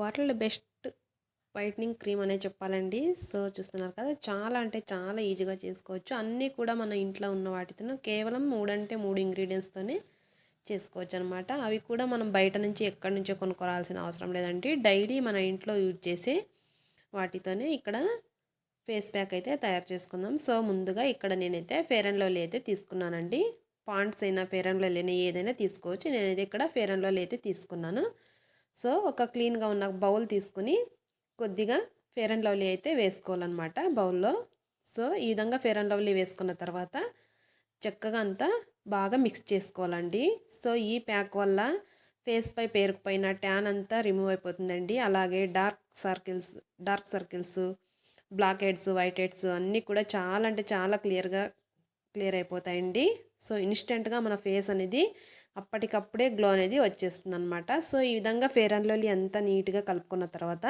World best whitening cream అనే చెప్పాలండి. So చూస్తున్నారు కదా చాలా అంటే చాలా ఈజీగా చేసుకోవచ్చు. అన్నీ కూడా మన ఇంట్లో ఉన్న వాటితో కేవలం మూడంటే మూడు ఇంగ్రీడియంట్స్తోనే చేసుకోవచ్చు అనమాట అవి కూడా మనం బయట నుంచి ఎక్కడి నుంచో కొనుక్కోవాల్సిన అవసరం లేదండి. డైలీ మన ఇంట్లో యూజ్ చేసే వాటితోనే ఇక్కడ ఫేస్ ప్యాక్ అయితే తయారు చేసుకుందాం. సో ముందుగా ఇక్కడ నేనైతే ఫేర్ అండ్ లవ్లీ అయితే తీసుకున్నానండి. పాండ్స్ అయినా ఫేర్ అండ్ లవ్లీ ఏదైనా తీసుకోవచ్చు. నేనైతే ఇక్కడ ఫేర్ అండ్ లవ్లీ అయితే తీసుకున్నాను. సో ఒక క్లీన్గా ఉన్న బౌల్ తీసుకుని కొద్దిగా ఫేర్ అండ్ లవ్లీ అయితే వేసుకోవాలన్నమాట బౌల్లో. సో ఈ విధంగా ఫేర్ అండ్ లవ్లీ వేసుకున్న తర్వాత చక్కగా అంతా బాగా మిక్స్ చేసుకోవాలండి. సో ఈ ప్యాక్ వల్ల ఫేస్ పై పేరుకుపోయిన ట్యాన్ అంతా రిమూవ్ అయిపోతుందండి. అలాగే dark circles dark circles blackheads whiteheads అన్నీ కూడా చాలా అంటే చాలా క్లియర్గా క్లియర్ అయిపోతాయండి. సో ఇన్స్టెంట్గా మన ఫేస్ అనేది అప్పటికప్పుడే గ్లో అనేది వచ్చేస్తుంది అనమాట సో ఈ విధంగా ఫేర్ అండ్ లవ్లీ అంతా నీట్గా కలుపుకున్న తర్వాత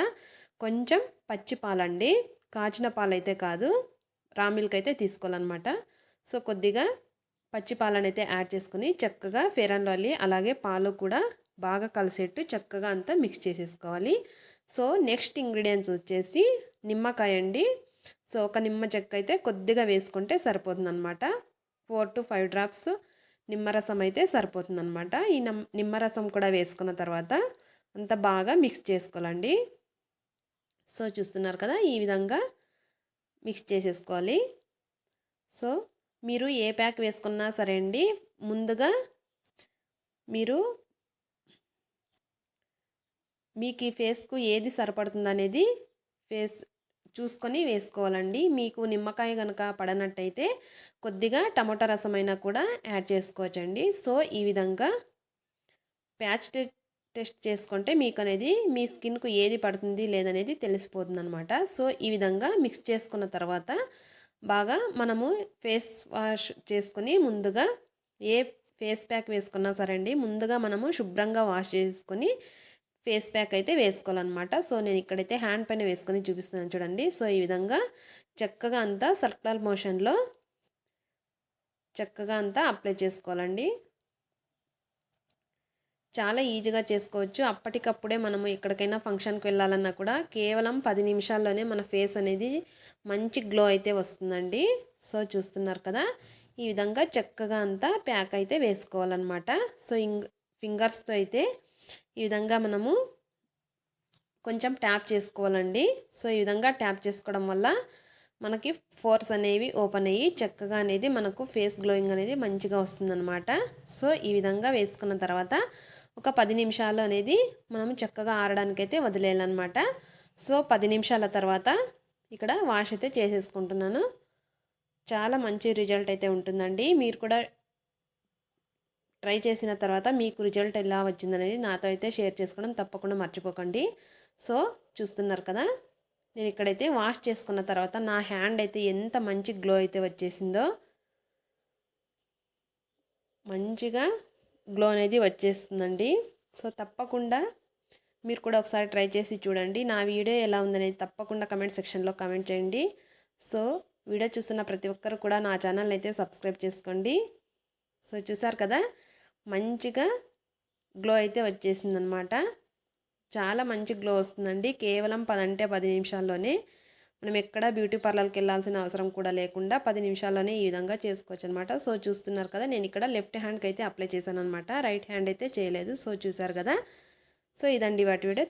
కొంచెం పచ్చి పాలండి. కాచిన పాలైతే కాదు రా మిల్క్ అయితే తీసుకోవాలన్నమాట. సో కొద్దిగా పచ్చి పాలను అయితే యాడ్ చేసుకుని చక్కగా ఫేర్ అండ్ లవ్లీ అలాగే పాలు కూడా బాగా కలిసేట్టు చక్కగా అంతా మిక్స్ చేసేసుకోవాలి. సో నెక్స్ట్ ఇంగ్రీడియంట్స్ వచ్చేసి నిమ్మకాయ అండి. సో ఒక నిమ్మ చెక్క అయితే కొద్దిగా వేసుకుంటే సరిపోతుంది అనమాట ఫోర్ టు ఫైవ్ డ్రాప్స్ నిమ్మరసం అయితే సరిపోతుంది అనమాట ఈ నిమ్మరసం కూడా వేసుకున్న తర్వాత అంత బాగా మిక్స్ చేసుకోవాలండి. సో చూస్తున్నారు కదా ఈ విధంగా మిక్స్ చేసేసుకోవాలి. సో మీరు ఏ ప్యాక్ వేసుకున్నా సరే అండి ముందుగా మీరు మీకు ఈ ఫేస్కు ఏది సరిపడుతుంది అనేది ఫేస్ చూసుకొని వేసుకోవాలండి. మీకు నిమ్మకాయ కనుక పడనట్టయితే కొద్దిగా టమోటా రసమైనా కూడా యాడ్ చేసుకోవచ్చండి. సో ఈ విధంగా ప్యాచ్ టెస్ట్ చేసుకుంటే మీకు అనేది మీ స్కిన్కు ఏది పడుతుంది లేదనేది తెలిసిపోతుంది అనమాట సో ఈ విధంగా మిక్స్ చేసుకున్న తర్వాత బాగా మనము ఫేస్ వాష్ చేసుకుని ముందుగా ఏ ఫేస్ ప్యాక్ వేసుకున్నా సరే అండి ముందుగా మనము శుభ్రంగా వాష్ చేసుకొని ఫేస్ ప్యాక్ అయితే వేసుకోవాలన్నమాట. సో నేను ఇక్కడైతే హ్యాండ్ పైన వేసుకొని చూపిస్తున్నాను చూడండి. సో ఈ విధంగా చక్కగా అంతా సర్కులర్ మోషన్లో చక్కగా అంతా అప్లై చేసుకోవాలండి. చాలా ఈజీగా చేసుకోవచ్చు. అప్పటికప్పుడే మనము ఎక్కడికైనా ఫంక్షన్కి వెళ్ళాలన్నా కూడా కేవలం పది నిమిషాల్లోనే మన ఫేస్ అనేది మంచి గ్లో అయితే వస్తుందండి. సో చూస్తున్నారు కదా? ఈ విధంగా చక్కగా అంతా ప్యాక్ అయితే వేసుకోవాలన్నమాట. సో ఇంగ్ ఫింగర్స్తో అయితే ఈ విధంగా మనము కొంచెం ట్యాప్ చేసుకోవాలండి. సో ఈ విధంగా ట్యాప్ చేసుకోవడం వల్ల మనకి ఫోర్స్ అనేవి ఓపెన్ అయ్యి చక్కగా అనేది మనకు ఫేస్ గ్లోయింగ్ అనేది మంచిగా వస్తుందన్నమాట. సో ఈ విధంగా వేసుకున్న తర్వాత ఒక పది నిమిషాలు అనేది మనం చక్కగా ఆరడానికైతే వదిలేయాలన్నమాట. సో పది నిమిషాల తర్వాత ఇక్కడ వాష్ అయితే చేసేసుకుంటున్నాను. చాలా మంచి రిజల్ట్ అయితే ఉంటుందండి. మీరు కూడా ట్రై చేసిన తర్వాత మీకు రిజల్ట్ ఎలా వచ్చిందనేది నాతో అయితే షేర్ చేసుకోవడం తప్పకుండా మర్చిపోకండి. సో చూస్తున్నారు కదా నేను ఇక్కడైతే వాష్ చేసుకున్న తర్వాత నా హ్యాండ్ అయితే ఎంత మంచి గ్లో అయితే వచ్చేసిందో మంచిగా గ్లో అనేది వచ్చేస్తుందండి. సో తప్పకుండా మీరు కూడా ఒకసారి ట్రై చేసి చూడండి. నా వీడియో ఎలా ఉందనేది తప్పకుండా కమెంట్ సెక్షన్లో కమెంట్ చేయండి. సో వీడియో చూస్తున్న ప్రతి ఒక్కరు కూడా నా ఛానల్ అయితే సబ్స్క్రైబ్ చేసుకోండి. సో చూసారు కదా మంచిగా గ్లో అయితే వచ్చేసిందనమాట చాలా మంచి గ్లో వస్తుందండి. కేవలం పదంటే పది నిమిషాల్లోనే మనం ఎక్కడ బ్యూటీ పార్లర్కి వెళ్ళాల్సిన అవసరం కూడా లేకుండా పది నిమిషాల్లోనే ఈ విధంగా చేసుకోవచ్చు అనమాట సో చూస్తున్నారు కదా నేను ఇక్కడ లెఫ్ట్ హ్యాండ్కి అయితే అప్లై చేశాను అనమాట రైట్ హ్యాండ్ అయితే చేయలేదు. సో చూసారు కదా? సో ఇదండి వాటి వీడియో